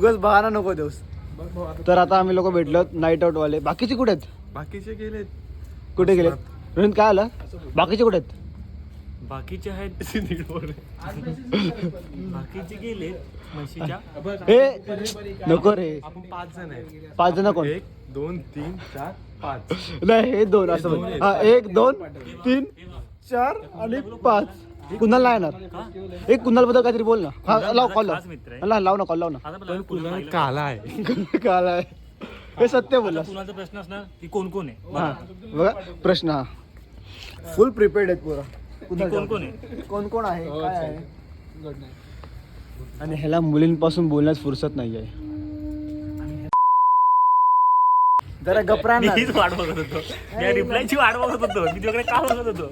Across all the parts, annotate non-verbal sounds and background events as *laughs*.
उगाच बहाना नको देऊस. तर आता आम्ही लोक भेटलो नाईट आउट वाले. बाकीचे कुठे आहेत? बाकीचे गेले कुठे गेले रोहित काय आलं? बाकीचे कुठे आहेत? बाकीचे आहेत. *laughs* बाकीचे गेले म्हशीच्या. *laughs* हे नको रे. आपण पाच जण आहे पाच जण कोण? एक दोन तीन चार पाच. नाही हे दोन असं. हा एक दोन तीन चार आणि पाच. कुणाल नाही येणार. एक कुणाल बद्दल काहीतरी बोल ना. हा लाव कॉल मित्र आहे. लाव लाव ना कॉल लाव ना. आता मला. काला आहे. *laughs* काल आहे. हे सत्य बोलला. कुणाचा प्रश्न असणार? की कोण कोण आहे? हा. बघा. प्रश्न हा. फुल प्रिपेअर्ड आहेत पुरा. की कोण कोण आहे? कोण कोण आहे? काय आहे? आणि ह्याला मुलींपासून बोलण्यास फुरसत नाही आहे जरा गपरा मीच वाट बघत होतो. मी रिप्लायची वाट बघत होतो. मी तुझ्याकडे का बघत होतो?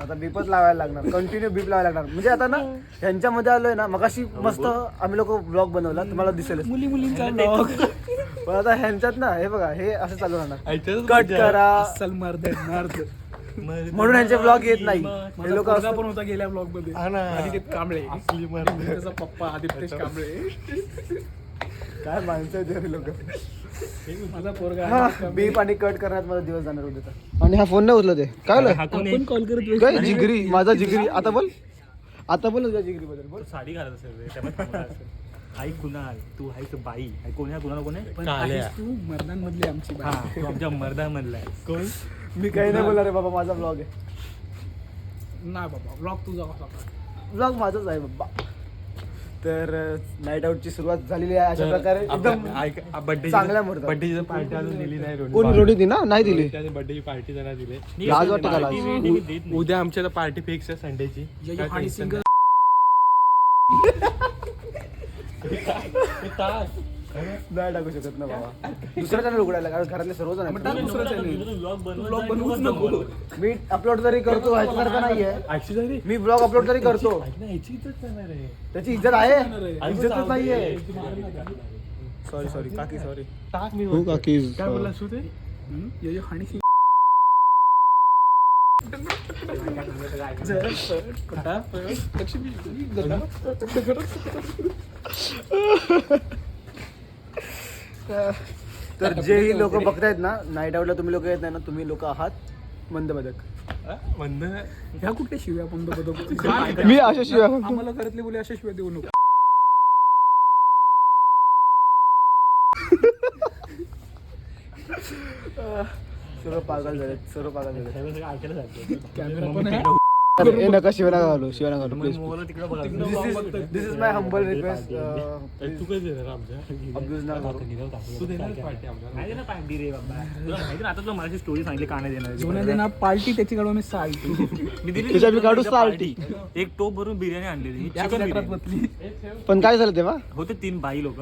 आता बीपच लावायला लागणार. कंटिन्यू बीप लावायला लागणार. म्हणजे आता ना ह्यांच्यामध्ये आलोय ना मगाशी मस्त आम्ही लोक ब्लॉग बनवला तुम्हाला दिसेल मुली मुलींचा ब्लॉग पण आता ह्यांच्यात ना हे बघा हे असं चालू राहणार. कट करा. म्हणून ह्यांचे ब्लॉग येत नाही. हे लोक पण होता गेल्या ब्लॉगमध्ये. आदित्य कांबळे. असली पप्पा आदित्य कांबळे. काय माणसं आहेत हे लोक? माझा पोरगा बीप आणि कट करण्यात माझा दिवस जाणार होते. आणि हा फोन नाही उचलत आहे. काय आहे? कॉल करत काय जिगरी माझा जिगरी आता बोल. आता बोल तुझ्या जिगरी बद्दल बोल साडी घालत असेल रे, त्यामुळे थांबला असेल. आई कुणाल? तू आहेस बाई. आई कोण आहे? कुणाला कोण आहे? पण काल्या. आहेस तू मर्दांमधली आमची बाई. हा तू आमच्या मर्दा म्हणलाय कोण? मी काही नाही बोलणार रे बाबा माझा ब्लॉग आहे. नाही बाबा ब्लॉग तुझा होता? ब्लॉग माझाच आहे बाबा. तर नाईट आउटची सुरुवात झालेली आहे अशा प्रकारे. एकदम बर्थडे चांगल्या मुहूर्तात. बर्थडेची पार्टी अजून दिली नाही कोणी रोडी दी ना? नाही दिली. बर्थडेची पार्टी जरा दिली. लाज वाटतं. उद्या आमच्या पार्टी फिक्स आहे संडेची आणि *laughs* सिंगल नाही टाकू शकत ना बाबा. *laughs* दुसरा चॅनल उघडायला कारण घरातले सर्वजण आहेत. टाक दुसरं channel. तुझं vlog बनवत ब्लॉग जा, बनवूच किंवा नको. बनव. मी अपलोड जरी करतो ह्याच्यासारखं नाहीये. Actually मी ब्लॉग अपलोड जरी करतो. ऐक ना, याची इज्जत करणार आहे. त्याची इज्जत आहे. इज्जतच नाहीये. सॉरी सॉरी काकी सॉरी टाक मी काय बोलला तू ते हम्म? ये जो सिंग- लक्ष्मी तर जेही लोक बघतायत ना नाईट आउटला तुम्ही लोक येत नाही ना तुम्ही लोक आहात मंद बदक हा? म्हणणं ह्या कुठे शिव्या पण बघतो? मी अशा शिवाय आम्हाला घरातले बोले अशा शिव्या देऊ नको. सर्व पागल झाले सर्व पागल झाले. कॅमेरा पण आहे. ए नका शिवाय नका घालू शिवाय नका घालू मग प्लीज मोबाईल तिकडे बघा this is my humble request तू काय देणार आमच्या? अब्यूज ना तू देणार पार्टी आमच्या? नाही देणार पार्टी रे बाबा. आता तुला माझी स्टोरी सांगितली का नाही देणार? पार्टी त्याची कडून साल्टी. मी दिली *laughs* त्याच्या मी काढू पार्टी. एक टोप भरून बिर्याणी आणलेली. चिकन बिर्याणी. बसली. पण काय झालं तेव्हा? होते तीन बाई लोक.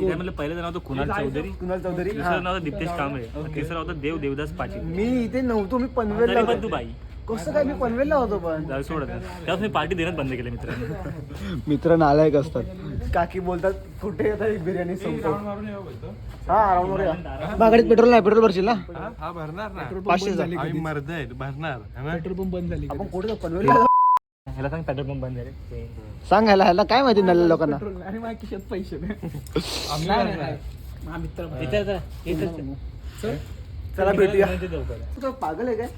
म्हणलं पहिलं नाव होतं कुणाल चौधरी. कुणाल चौधरी. दुसरं नाव होतं दीप्तेश कांबळे. तिसरं होतं देव देवदास पाटील. मी इथे नव्हतो मी पण तू बाई. कसं काय मी पनवेलला होतो पण. जाऊ सोड. त्यावेळेस मी पार्टी देणं बंद केलं मित्रांनो मित्र नालायक असतात. काकी बोलतात कुठे आता ही बिर्याणी संपतो? हा राऊंड. बागाडीत पेट्रोल नाही पेट्रोल भरशील ना? हा? हा भरणार ना. पाचशे मर्द आहेत भरणार. है ना? पेट्रोल पंप बंद झाली आपण कुठे? पनवेलला ह्याला सांग पेट्रोल पंप बंद आहे रे सांग ह्याला ह्याला काय माहिती नल्ल्या लोकांना? आणि माझ्या खिशात पैसे नाही. नाही. नाही. मित्र चल. भेटूया. तू पागल आहे काय.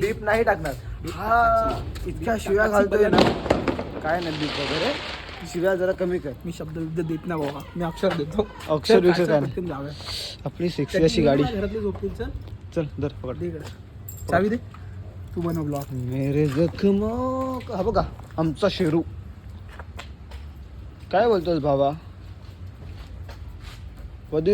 बीप नाही टाकणार. हा इतक्या शिव्या घालतोय ना. काय नाही बीप वगैरे. शिव्या जरा कमी कर. मी शब्द विब्द देत नाही बाबा. मी अक्षर देतो. अक्षर विक्षर काय. आपली सेक्सी अशी गाडी. घरातले चल. चल दर पकड. दे इकडे. चावी दे. तू बनव ब्लॉग मेरे जखम हा बघा आमचा शेरू. काय बोलतोस बाबा? What do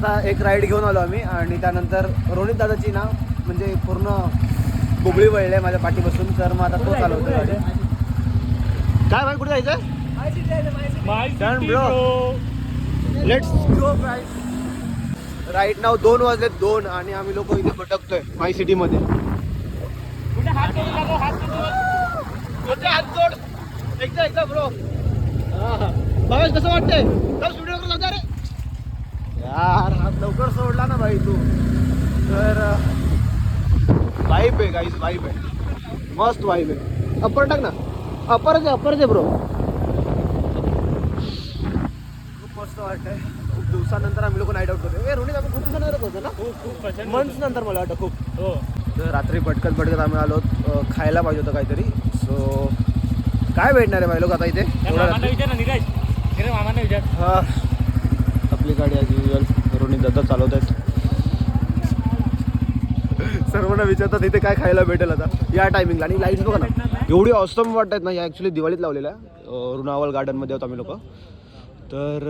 आता एक राईड घेऊन आलो आम्ही आणि त्यानंतर रोहित दादाची ना म्हणजे पूर्ण बुबळी वळली आहे माझ्या पाठीपासून तर मग आता तो चालवतो गाडी. काय भाई कुठे जायचं bro. लेट्स गो राईट नाव दोन वाजले दोन आणि आम्ही लोक इथे भटकतोय माय सिटी मध्ये. कोणते हात जोड एकदा एकदा ब्रो भावेश कसं वाटतंय चल स्टुडिओ कडे जाऊ दे रे यार लवकर सोडला ना भाई तू. तर वाईब आहे काहीच वाईब आहे. मस्त वाईब आहे. अप्पर टाक ना. अप्परच आहे अप्परच आहे ब्रो खूप मस्त वाटतंय. खूप दिवसानंतर आम्ही लोक नाईट आउट करतो ए आपण खूप दिवसानंतर होतो ना? खूप खूप मंथ्स नंतर मला वाटतं खूप. हो. तर रात्री पटकत पटकत आम्ही आलो. खायला पाहिजे होतं काहीतरी. सो काय भेटणार आहे भाई लोक आता इथे? मामांना? विचार ना नीरज नीरज मामांना विचार. हा. आपली गाडी आज युजल रोनी दादा चालवत आहेत सर्वांना विचारतात इथे काय खायला भेटेल आता? या टायमिंगला आणि लाईट्स बघा ना. एवढी ऑसम वाटत ना या ॲक्च्युली दिवाळीत लावलेल्या. रुणावल गार्डनमध्ये होतो आम्ही लोक. तर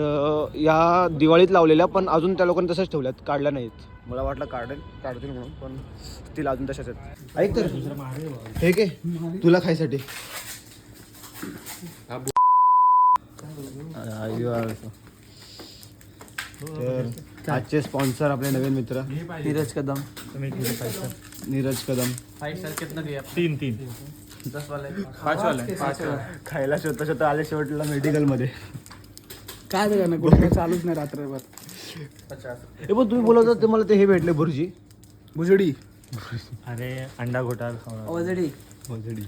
या दिवाळीत लावलेल्या पण अजून त्या लोकांनी तसंच ठेवल्यात. काढल्या नाहीत. मला वाटलं काढेल काढतील म्हणून पण स्टील अजून तशाच आहेत. ऐक तर हे के तुला खायसाठी. तर आजचे स्पॉन्सर आपले नवीन मित्र. धीरज कदम. नीरज कदम. तीन तीन. खायला शोधता शोधता आले शेवटला मेडिकलमध्ये काय ते ना काय चालूच नाही रात्रभर. हे पण तुम्ही बोलत होता ते मला ते हे भेटले भुर्जी. भुजडी. अरे अंडा घोटाळ वजडी.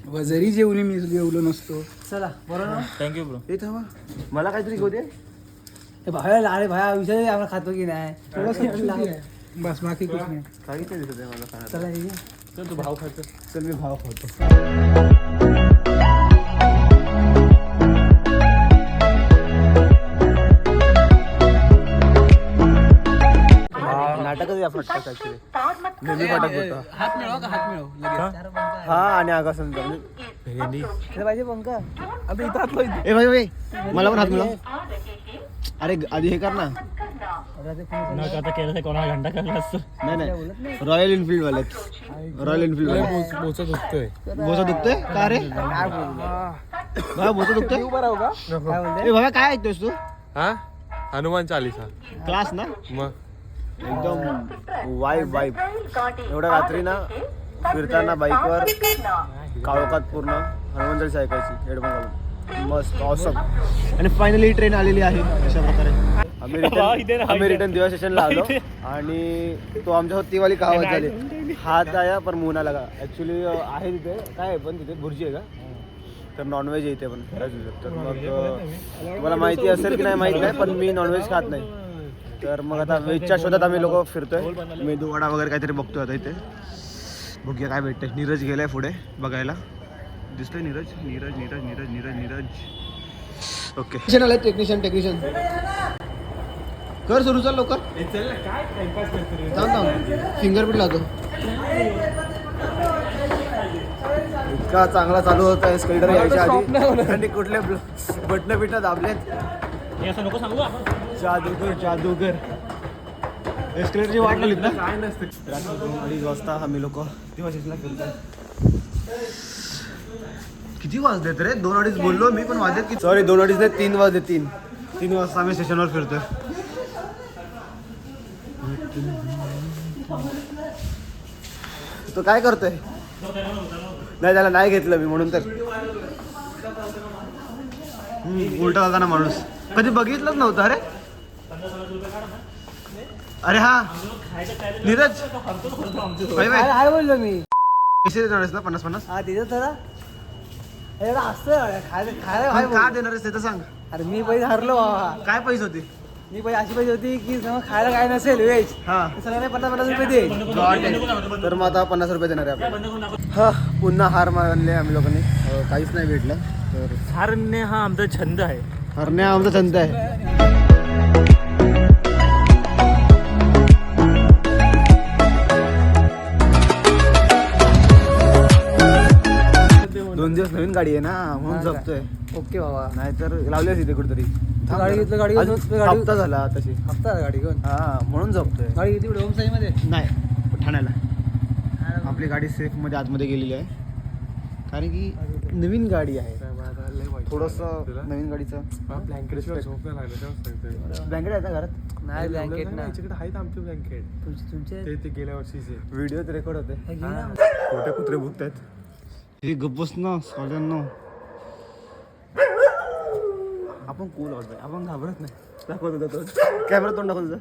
वजरी जेवली मी जेवलो नसतो. चला बरोबर थँक्यू ब्रो थांबा. मला काहीतरी घेऊ दे भाया अरे भाया विचार आम्हाला खातो की नाही *laughs* बस बाकी कुछ नाही। काही काही दिसत आहे मला खाण्यात. चला ये. चल तू भाव खायचं चल मी भाव खातो नाटकच या फटकाच ऍक्च्युली नेहमी फटक होता हात मिळव का हात मिळव लगेच हा। आणि आगा समजा तुला पाहिजे पंखा आता इथं हात लाव ए भाई भाई मला पण हात मिळव अरे आधी हे कर ना. आता केलं कोणाला घंटा करला असतो. नाही नाही. रॉयल एनफिल्ड वालेत रॉयल एनफिल्ड वाले. बोचा दुखतोय. बोसा दुखतोय? का रे? भाई बोसा दुखतोय? बोलते ए बाबा काय ऐकतोयस तू? हा? हनुमान चालीसा. क्लास ना? मग? एकदम वाईब वाईब एवढ्या रात्री ना फिरताना बाईकवर काळोखात पूर्ण हनुमान चालीसा ऐकायची हेडफोन घालून. मस्त ऑसम आणि फायनली ट्रेन आलेली आहे अशा प्रकारे. आम्ही रिटर्न आम्ही. रिटर्न दिवा स्टेशनला आलो. आणि तो आमच्यासोबत ती वाली कहावत झाली? हात आया पर मुंह ना लगा. ऍक्च्युली आहे तिथे. काय आहे पण तिथे? भुर्जी आहे का? तर नॉनव्हेज इथे पण. खरंच तर मग तुम्हाला माहिती असेल की नाही माहिती नाही पण मी नॉनव्हेज खात नाही. तर मग आता व्हेजच्या शोधात आम्ही लोक फिरतोय. मेदू वडा वगैरे काहीतरी बघतोय आता इथे. बघूया काय भेटतंय. नीरज गेलाय पुढे बघायला. दिसतोय नीरज नीरज नीरज नीरज नीरज नीरज. ओके टेक्निशियन आले टेक्निशियन टेक्निशियन कर सुरू चाल लवकर. थांब थांब. फिंगरप्रिंट लावतो. इतका चांगला चालू होता एस्केलेटर यायच्या आधी. आणि कुठले बटन बिटन दाबलेत. हे असं नको सांगू जादूगर जादूगर. एस्केलेटरची वाट लागलीत ना? काय नसते. रात्री दोन अडीच वाजता आम्ही लोक तेव्हा स्टेशनला फिरतोय. किती वाजलेत रे? दोन अडीच बोललो मी पण वाजलेत की सॉरी दोन अडीच नाही तीन वाजले तीन. तीन वाजता आम्ही स्टेशनवर फिरतोय. तो काय करतोय? नाही त्याला नाही घेतलं मी म्हणून तर. हम्म, उलटा झाला ना माणूस. कधी बघितलंच नव्हतं अरे? अरे हा. नीरज. बोललो मी. पैसे देणार आहेस ना? पन्नास पन्नास? हा तिथं जरा. एवढा असतं खायला खायला काय पण का देणार आहेस ते तर सांग. अरे मी पैसे हरलो बाबा. काय पैसे होते? मी पैसे अशी पाहिजे होती की समजा खायला काय नसेल व्हेज. हा. सगळ्यांना पन्नास पन्नास रुपये दे. तर मग आता पन्नास रुपये देणार आहे आपल्याला. हा पुन्हा हार मानले आम्ही लोकांनी. अं, काहीच नाही भेटलं. तर हारणे हा आमचा छंद आहे. हरण्या आमचा छंद आहे. दिवस नवीन गाडी आहे ना म्हणून हा? जपतोय. ओके बाबा. नाहीतर लावलीच इथे कुठेतरी. तू गाडी घेतलं गाडी घेऊन गाडी हप्ता झाला तशी. हप्ता गाडी घेऊन? हा म्हणून जपतोय. गाडी किती कुठे ओमसाई मध्ये नाही ठाण्याला. आपली गाडी सेफमध्ये आतमध्ये गेलेली आहे. कारण की नवीन गाडी आहे. थोडस नवीन गाडीचं. ब्लँकेट आहे ना घरात? नाही ब्लँकेट ना याच्याकडे आहेत आमचे ब्लँकेट तुमचे तुमचे? ते ते गेल्या वर्षीचे. व्हिडिओत रेकॉर्ड होते. हे घे ना. खोटे कुत्रे भुकत आहेत हे गप्पस ना सगळ्यांना आपण कूल आहोत भाई. आपण घाबरत नाही. दाखवत होता तो कॅमेरा तोंड दाखवत होता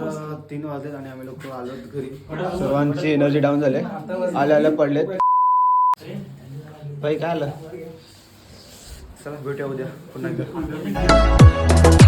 तर तीन वाजलेत आणि आम्ही लोक आलो घरी. सर्वांची एनर्जी डाऊन झाले. आले आले पडलेत. भाई काय आलं? चला भेटूया उद्या. पुन्हा एकदा.